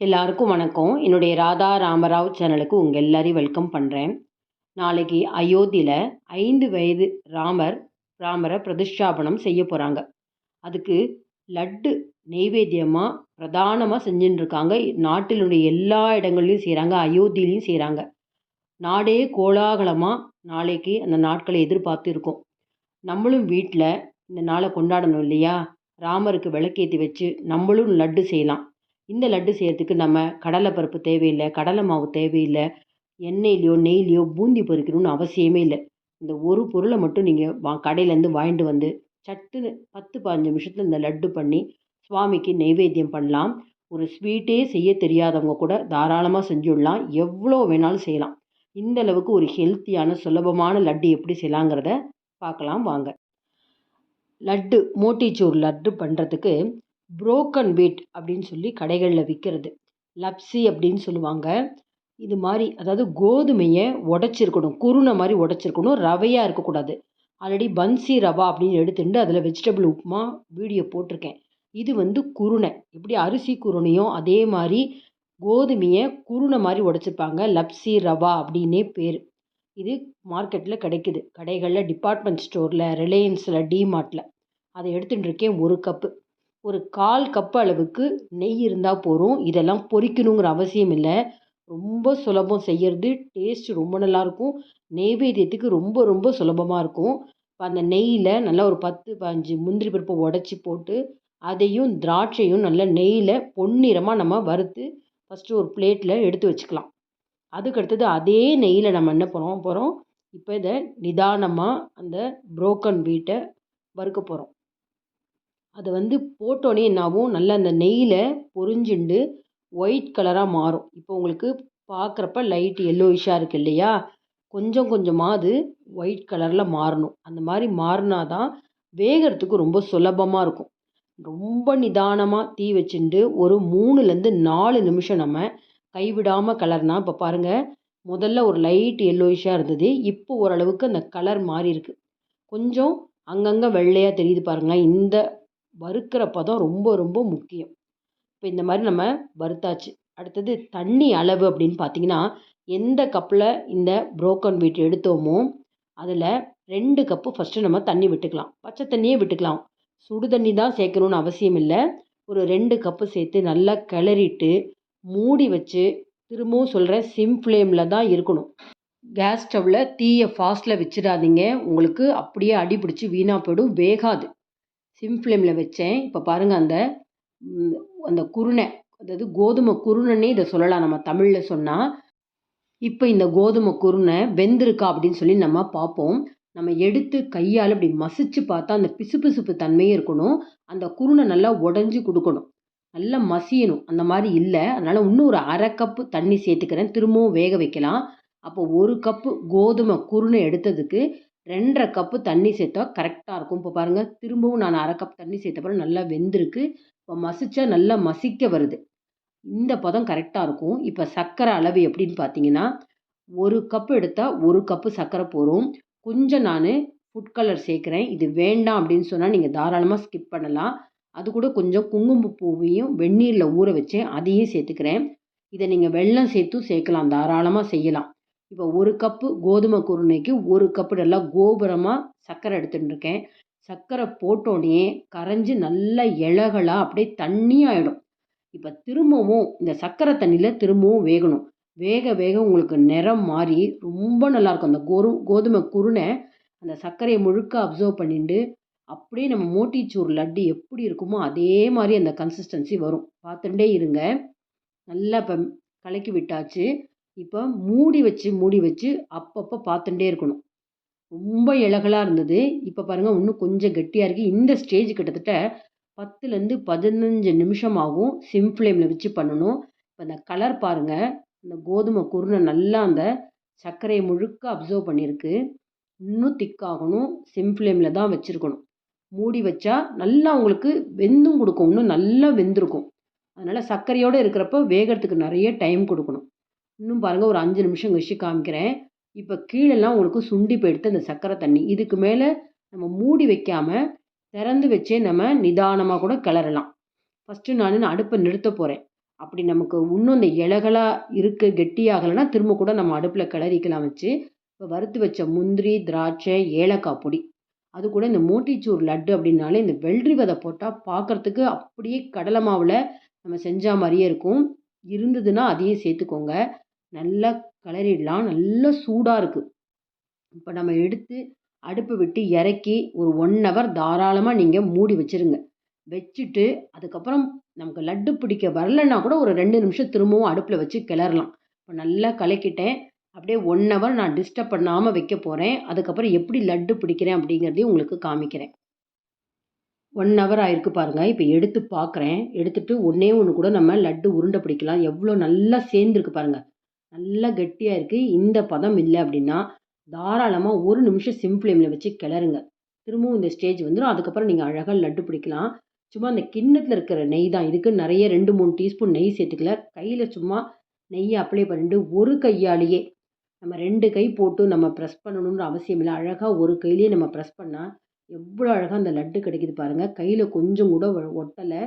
எல்லாருக்கும் வணக்கம். என்னுடைய ராதா ராமராவ் சேனலுக்கு உங்கள் எல்லாரையும் வெல்கம் பண்ணுறேன் நாளைக்கு அயோத்தியில் ஐந்து வயது ராமர் ராமரை பிரதிஷ்டாபனம் செய்ய போகிறாங்க அதுக்கு லட்டு நெய்வேத்தியமாக பிரதானமாக செஞ்சுட்டுருக்காங்க நாட்டிலுடைய எல்லா இடங்கள்லையும் செய்கிறாங்க அயோத்தியிலையும் செய்கிறாங்க நாடே கோலாகலமாக நாளைக்கு அந்த நாட்களை எதிர்பார்த்து இருக்கோம் நம்மளும் வீட்டில் இந்த நாளை கொண்டாடணும் இல்லையா? ராமருக்கு விளக்கேற்றி வச்சு நம்மளும் லட்டு செய்யலாம். இந்த லட்டு செய்கிறதுக்கு நம்ம கடலைப்பருப்பு தேவையில்லை கடலை மாவு தேவையில்லை எண்ணெயிலையோ நெய்லையோ பூந்தி பொறிக்கணும்னு அவசியமே இல்லை. இந்த ஒரு பொருளை மட்டும் நீங்கள் வா கடையிலேருந்து வாங்கிட்டு வந்து சட்டுன்னு பத்து பதினஞ்சு நிமிஷத்தில் இந்த லட்டு பண்ணி சுவாமிக்கு நெய்வேத்தியம் பண்ணலாம். ஒரு ஸ்வீட்டே செய்ய தெரியாதவங்க கூட தாராளமாக செஞ்சுடலாம். எவ்வளோ வேணாலும் செய்யலாம். இந்த அளவுக்கு ஒரு ஹெல்த்தியான சுலபமான லட்டு எப்படி செய்யலாங்கிறத பார்க்கலாம் வாங்க. லட்டு மோட்டிச்சூர் லட்டு பண்ணுறதுக்கு புரோக்கன் வீட் அப்படின்னு சொல்லி கடைகளில் விற்கிறது லப்ஸி அப்படின்னு சொல்லுவாங்க. இது மாதிரி அதாவது கோதுமையை உடச்சிருக்கணும் குருணை மாதிரி உடச்சிருக்கணும் ரவையாக இருக்கக்கூடாது. ஆல்ரெடி பன்சி ரவா அப்படின்னு எடுத்துட்டு அதில் வெஜிடபிள் உப்புமா வீடியோ போட்டிருக்கேன். இது வந்து குருணை. எப்படி அரிசி குருணையும் அதே மாதிரி கோதுமையை குருணை மாதிரி உடச்சிருப்பாங்க. லப்ஸி ரவா அப்படின்னே பேர். இது மார்க்கெட்டில் கிடைக்குது. கடைகளில் டிபார்ட்மெண்ட் ஸ்டோரில் ரிலையன்ஸில் டிமார்ட்டில் அதை எடுத்துகிட்டு இருக்கேன் ஒரு கப்பு ஒரு கால் கப் அளவுக்கு நெய் இருந்தால் போதும். இதெல்லாம் பொரிக்கணுங்கிற அவசியம் இல்லை. ரொம்ப சுலபம் செய்கிறது டேஸ்ட் ரொம்ப நல்லாயிருக்கும் நெய்வேத்தியத்துக்கு ரொம்ப ரொம்ப சுலபமாக இருக்கும். இப்போ அந்த நெய்யில் நல்லா ஒரு பத்து பதினஞ்சு முந்திரி பருப்பை உடச்சி போட்டு அதையும் திராட்சையும் நல்லா நெய்யில் பொன்னிறமாக நம்ம வறுத்து ஃபஸ்ட்டு ஒரு பிளேட்டில் எடுத்து வச்சுக்கலாம். அதுக்கடுத்தது அதே நெய்யில் நம்ம என்ன பண்ண போகிறோம் இப்போ இதை நிதானமாக அந்த புரோக்கன் வீட்டை வறுக்க போகிறோம் அதை வந்து போட்டோடனே என்னாகும் நல்லா அந்த நெய்யில் பொரிஞ்சுண்டு ஒயிட் கலராக மாறும். இப்போ உங்களுக்கு பார்க்குறப்ப லைட் எல்லோயிஷாக இருக்குது இல்லையா? கொஞ்சம் கொஞ்சமாக அது ஒயிட் கலரில் மாறணும். அந்த மாதிரி மாறினா தான் வேகிறதுக்கு ரொம்ப சுலபமாக இருக்கும். ரொம்ப நிதானமாக தீ வச்சுட்டு ஒரு மூணுலேருந்து நாலு நிமிஷம் நம்ம கைவிடாமல் கலர்னா இப்போ பாருங்கள் முதல்ல ஒரு லைட் எல்லோயிஷாக இருந்தது. இப்போ ஓரளவுக்கு அந்த கலர் மாறி இருக்குது கொஞ்சம் அங்கங்கே வெள்ளையாக தெரியுது பாருங்களேன். இந்த வறுக்கிற பதம் ரொம்ப ரொம்ப முக்கியம். இப்போ இந்த மாதிரி நம்ம வறுத்தாச்சு. அடுத்தது தண்ணி அளவு அப்படின்னு பார்த்தீங்கன்னா எந்த கப்பில் இந்த புரோக்கன் வீட் எடுத்தோமோ அதில் ரெண்டு கப்பு ஃபஸ்ட்டு நம்ம தண்ணி விட்டுக்கலாம். பச்சை தண்ணியே விட்டுக்கலாம். சுடு தண்ணி தான் சேர்க்கணுன்னு அவசியம் இல்லை. ஒரு ரெண்டு கப்பு சேர்த்து நல்லா கிளறிட்டு மூடி வச்சு திரும்பவும் சொல்கிறேன் சிம் ஃப்ளேமில் தான் இருக்கணும். கேஸ் ஸ்டவ்வில் தீயை ஃபாஸ்ட்டில் வச்சிடாதீங்க. உங்களுக்கு அப்படியே அடி பிடிச்சி வீணாக போயிடும். வேகாது. சிம் ஃப்ளேமில் வச்சேன். இப்போ பாருங்கள் அந்த அந்த குருணை அதாவது கோதுமை குருணைன்னே இதை சொல்லலாம். நம்ம தமிழில் சொன்னால் இப்போ இந்த கோதுமை குருணை வெந்திருக்கா அப்படின்னு சொல்லி நம்ம பார்ப்போம். நம்ம எடுத்து கையால் இப்படி மசிச்சு பார்த்தா அந்த பிசுபிசுப்பு தன்மையும் இருக்கணும். அந்த குருணை நல்லா உடஞ்சி கொடுக்கணும். நல்லா மசியணும். அந்த மாதிரி இல்லை. அதனால் இன்னும் ஒரு அரை கப்பு தண்ணி சேர்த்துக்கிறேன். திரும்பவும் வேக வைக்கலாம். அப்போ ஒரு கப்பு கோதுமை குருணை எடுத்ததுக்கு ரெண்டரை கப்பு தண்ணி சேர்த்தா கரெக்டாக இருக்கும். இப்போ பாருங்கள் திரும்பவும் நான் அரை கப் தண்ணி சேர்த்தப்பறம் நல்லா வெந்திருக்கு. இப்போ மசிச்சா நல்லா மசிக்க வருது. இந்த பதம் கரெக்டாக இருக்கும். இப்போ சர்க்கரை அளவு எப்படின்னு பார்த்தீங்கன்னா ஒரு கப்பு எடுத்தால் ஒரு கப்பு சர்க்கரை போகும் கொஞ்சம் நான் ஃபுட் கலர் சேர்க்குறேன். இது வேண்டாம் அப்படின்னு சொன்னால் நீங்கள் தாராளமாக ஸ்கிப் பண்ணலாம். அது கூட கொஞ்சம் குங்குமப்பூவையும் வெந்நீரில் ஊற வச்சேன் அதையும் சேர்த்துக்கிறேன். இதை நீங்கள் வெள்ளம் சேர்த்தும் சேர்க்கலாம். தாராளமாக செய்யலாம். இப்போ ஒரு கப்பு கோதுமை குருணைக்கு ஒரு கப்பு நல்லா கோபுரமாக சர்க்கரை எடுத்துகிட்டு இருக்கேன். சர்க்கரை போட்டோடனே கரைஞ்சி நல்லா இலகலாக அப்படியே தண்ணி ஆகிடும் இப்போ திரும்பவும் இந்த சர்க்கரை தண்ணியில் திரும்பவும் வேகணும். வேக வேக உங்களுக்கு நிறம் மாறி ரொம்ப நல்லாயிருக்கும் அந்த கோரு கோதுமை குருணை அந்த சர்க்கரையை முழுக்க அப்சர்வ் பண்ணிட்டு அப்படியே நம்ம மோட்டிச்சூர் லட்டு எப்படி இருக்குமோ அதே மாதிரி அந்த கன்சிஸ்டன்சி வரும். பார்த்துட்டே இருங்க. நல்லா இப்போ கலக்கி விட்டாச்சு. இப்போ மூடி வச்சு மூடி வச்சு அப்பப்போ பார்த்துட்டே இருக்கணும். ரொம்ப இலகலாக இருந்தது. இப்போ பாருங்கள் இன்னும் கொஞ்சம் கெட்டியாக இருக்குது இந்த ஸ்டேஜ் கிட்டத்தட்ட பத்துலேருந்து பதினஞ்சு நிமிஷம் ஆகும் சிம் ஃப்ளேமில் வச்சு பண்ணணும். இப்போ அந்த கலர் பாருங்கள் அந்த கோதுமை குருணை நல்லா அந்த சர்க்கரையை முழுக்க அப்சர்வ் பண்ணியிருக்கு. இன்னும் திக்காகணும் சிம் ஃப்ளேமில் தான் வச்சுருக்கணும். மூடி வச்சா நல்லா உங்களுக்கு வெந்தும் கொடுக்கும். இன்னும் நல்லா வெந்திருக்கும். அதனால் சர்க்கரையோடு இருக்கிறப்ப வேகிறதுக்கு நிறைய டைம் கொடுக்கணும். இன்னும் பாருங்கள் ஒரு அஞ்சு நிமிஷம் கழிச்சு காமிக்கிறேன். இப்போ கீழெல்லாம் உங்களுக்கு சுண்டி போயிடுத்து அந்த சர்க்கரை தண்ணி. இதுக்கு மேலே நம்ம மூடி வைக்காமல் திறந்து வச்சே நம்ம நிதானமாக கூட கிளறலாம். ஃபஸ்ட்டு நான் அடுப்பை நிறுத்த போகிறேன் அப்படி நமக்கு இன்னும் இந்த இலகலாக இருக்க கெட்டியாகலைன்னா திரும்ப கூட நம்ம அடுப்பில் கிளறிக்கலாம் வச்சு இப்போ வறுத்து வச்ச முந்திரி திராட்சை ஏலக்காய் பொடி. அது கூட இந்த மோட்டிச்சூர் லட்டு அப்படின்னாலே இந்த வெள்ளரி விதை போட்டால் பார்க்குறதுக்கு அப்படியே கடலை மாவில் நம்ம செஞ்ச மாதிரியே இருக்கும். இருந்ததுன்னா அதையும் சேர்த்துக்கோங்க. நல்லா கிளறிடலாம். நல்லா சூடாக இருக்குது இப்போ நம்ம எடுத்து அடுப்பை விட்டு இறக்கி ஒரு ஒன் ஹவர் தாராளமாக நீங்கள் மூடி வச்சுருங்க. வச்சுட்டு அதுக்கப்புறம் நமக்கு லட்டு பிடிக்க வரலைன்னா கூட ஒரு ரெண்டு நிமிஷம் திரும்பவும் அடுப்பில் வச்சு கிளறலாம். இப்போ நல்லா கலக்கிட்டேன். அப்படியே ஒன் ஹவர் நான் டிஸ்டர்ப் பண்ணாமல் வைக்க போகிறேன் அதுக்கப்புறம் எப்படி லட்டு பிடிக்கிறேன் அப்படிங்கிறதையும் உங்களுக்கு காமிக்கிறேன். ஒன் ஹவர் ஆயிருக்கு பாருங்கள் இப்போ எடுத்து பார்க்குறேன் எடுத்துகிட்டு ஒன்றே ஒன்று கூட நம்ம லட்டு உருண்டை பிடிக்கலாம். எவ்வளோ நல்லா சேர்ந்துருக்கு பாருங்கள் நல்லா கெட்டியாக இருக்குது இந்த பதம் இல்லை அப்படின்னா தாராளமாக ஒரு நிமிஷம் சிம் ஃப்ளேமில் வச்சு கிளறுங்க. திரும்பவும் இந்த ஸ்டேஜ் வந்துடும் அதுக்கப்புறம் நீங்கள் அழகாக லட்டு பிடிக்கலாம். சும்மா அந்த கிண்ணத்தில் இருக்கிற நெய் தான். இதுக்கு நிறைய ரெண்டு மூணு டீஸ்பூன் நெய் சேர்த்துக்கல. கையில் சும்மா நெய்யை அப்ளை பண்ணிட்டு ஒரு கையாலேயே நம்ம ரெண்டு கை போட்டு நம்ம ப்ரெஸ் பண்ணணுன்ற அவசியம் இல்லை. அழகாக ஒரு கையிலேயே நம்ம ப்ரெஸ் பண்ணால் எவ்வளோ அழகாக அந்த லட்டு கிடைக்குது பாருங்கள் கையில் கொஞ்சம் கூட ஒட்டலை.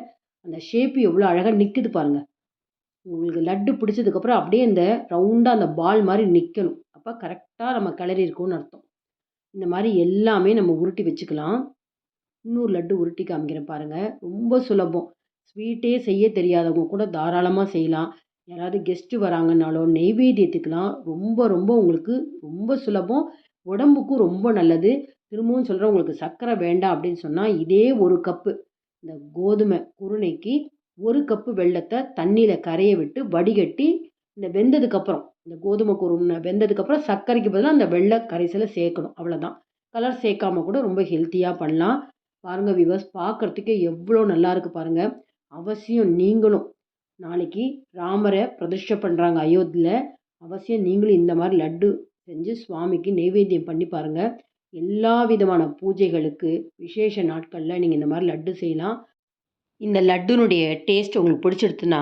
அந்த ஷேப்பு எவ்வளோ அழகாக நிற்குது பாருங்கள் உங்களுக்கு லட்டு பிடிச்சதுக்கப்புறம் அப்படியே இந்த ரவுண்டாக அந்த பால் மாதிரி நிற்கணும் அப்போ கரெக்டாக நம்ம கிளறி இருக்கோம்னு அர்த்தம். இந்த மாதிரி எல்லாமே நம்ம உருட்டி வச்சுக்கலாம். இன்னொரு லட்டு உருட்டி காமிக்கிறேன் பாருங்கள் ரொம்ப சுலபம். ஸ்வீட்டே செய்ய தெரியாதவங்க கூட தாராளமாக செய்யலாம். யாராவது கெஸ்ட்டு வராங்கனாலோ நெய்வேத்தியத்துக்கெலாம் ரொம்ப ரொம்ப உங்களுக்கு ரொம்ப சுலபம். உடம்புக்கும் ரொம்ப நல்லது. திரும்பவும் சொல்கிறேன் உங்களுக்கு சர்க்கரை வேண்டாம் அப்படின்னு சொன்னால் இதே ஒரு கப்பு இந்த கோதுமை குருணைக்கு ஒரு கப்பு வெள்ளத்தை தண்ணியில் கரைய விட்டு வடிகட்டி இந்த வெந்ததுக்கப்புறம் இந்த கோதுமை குருணை வெந்ததுக்கப்புறம் சர்க்கரைக்கு பதிலாக அந்த வெள்ளை கரைசலை சேர்க்கணும். அவ்வளோதான் கலர் சேர்க்காம கூட ரொம்ப ஹெல்த்தியாக பண்ணலாம். பாருங்கள் விவர்ஸ் பார்க்குறதுக்கே எவ்வளோ நல்லா இருக்குது பாருங்கள் அவசியம் நீங்களும். நாளைக்கு ராமரை பிரதிஷ்டை பண்ணுறாங்க அயோத்தியில் அவசியம் நீங்களும் இந்த மாதிரி லட்டு செஞ்சு சுவாமிக்கு நெய்வேத்தியம் பண்ணி பாருங்கள் எல்லா விதமான பூஜைகளுக்கு விசேஷ நாட்களில் நீங்கள் இந்த மாதிரி லட்டு செய்யலாம். இந்த லட்டுனுடைய டேஸ்ட் உங்களுக்கு பிடிச்சிடுத்துன்னா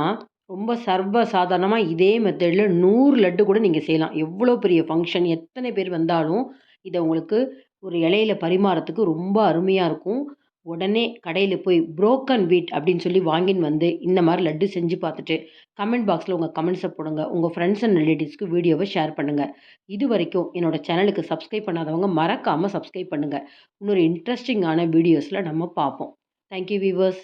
ரொம்ப சர்வ சாதாரணமாக இதே மெத்தடில் நூறு லட்டு கூட நீங்கள் செய்யலாம். எவ்வளோ பெரிய ஃபங்க்ஷன் எத்தனை பேர் வந்தாலும் இதை உங்களுக்கு ஒரு இலையில பரிமாறத்துக்கு ரொம்ப அருமையாக இருக்கும். உடனே கடையில் போய் புரோக்கன் வீட் அப்படின்னு சொல்லி வாங்கின்னு வந்து இந்த மாதிரி லட்டு செஞ்சு பார்த்துட்டு கமெண்ட் பாக்ஸில் உங்கள் கமெண்ட்ஸை போடுங்க. உங்கள் ஃப்ரெண்ட்ஸ் அண்ட் ரிலேட்டிவ்ஸ்க்கு வீடியோவை ஷேர் பண்ணுங்கள் இது வரைக்கும் என்னோடய சேனலுக்கு சப்ஸ்கிரைப் பண்ணாதவங்க மறக்காமல் சப்ஸ்கிரைப் பண்ணுங்கள் இன்னொரு இன்ட்ரெஸ்டிங்கான வீடியோஸில் நம்ம பார்ப்போம். Thank you viewers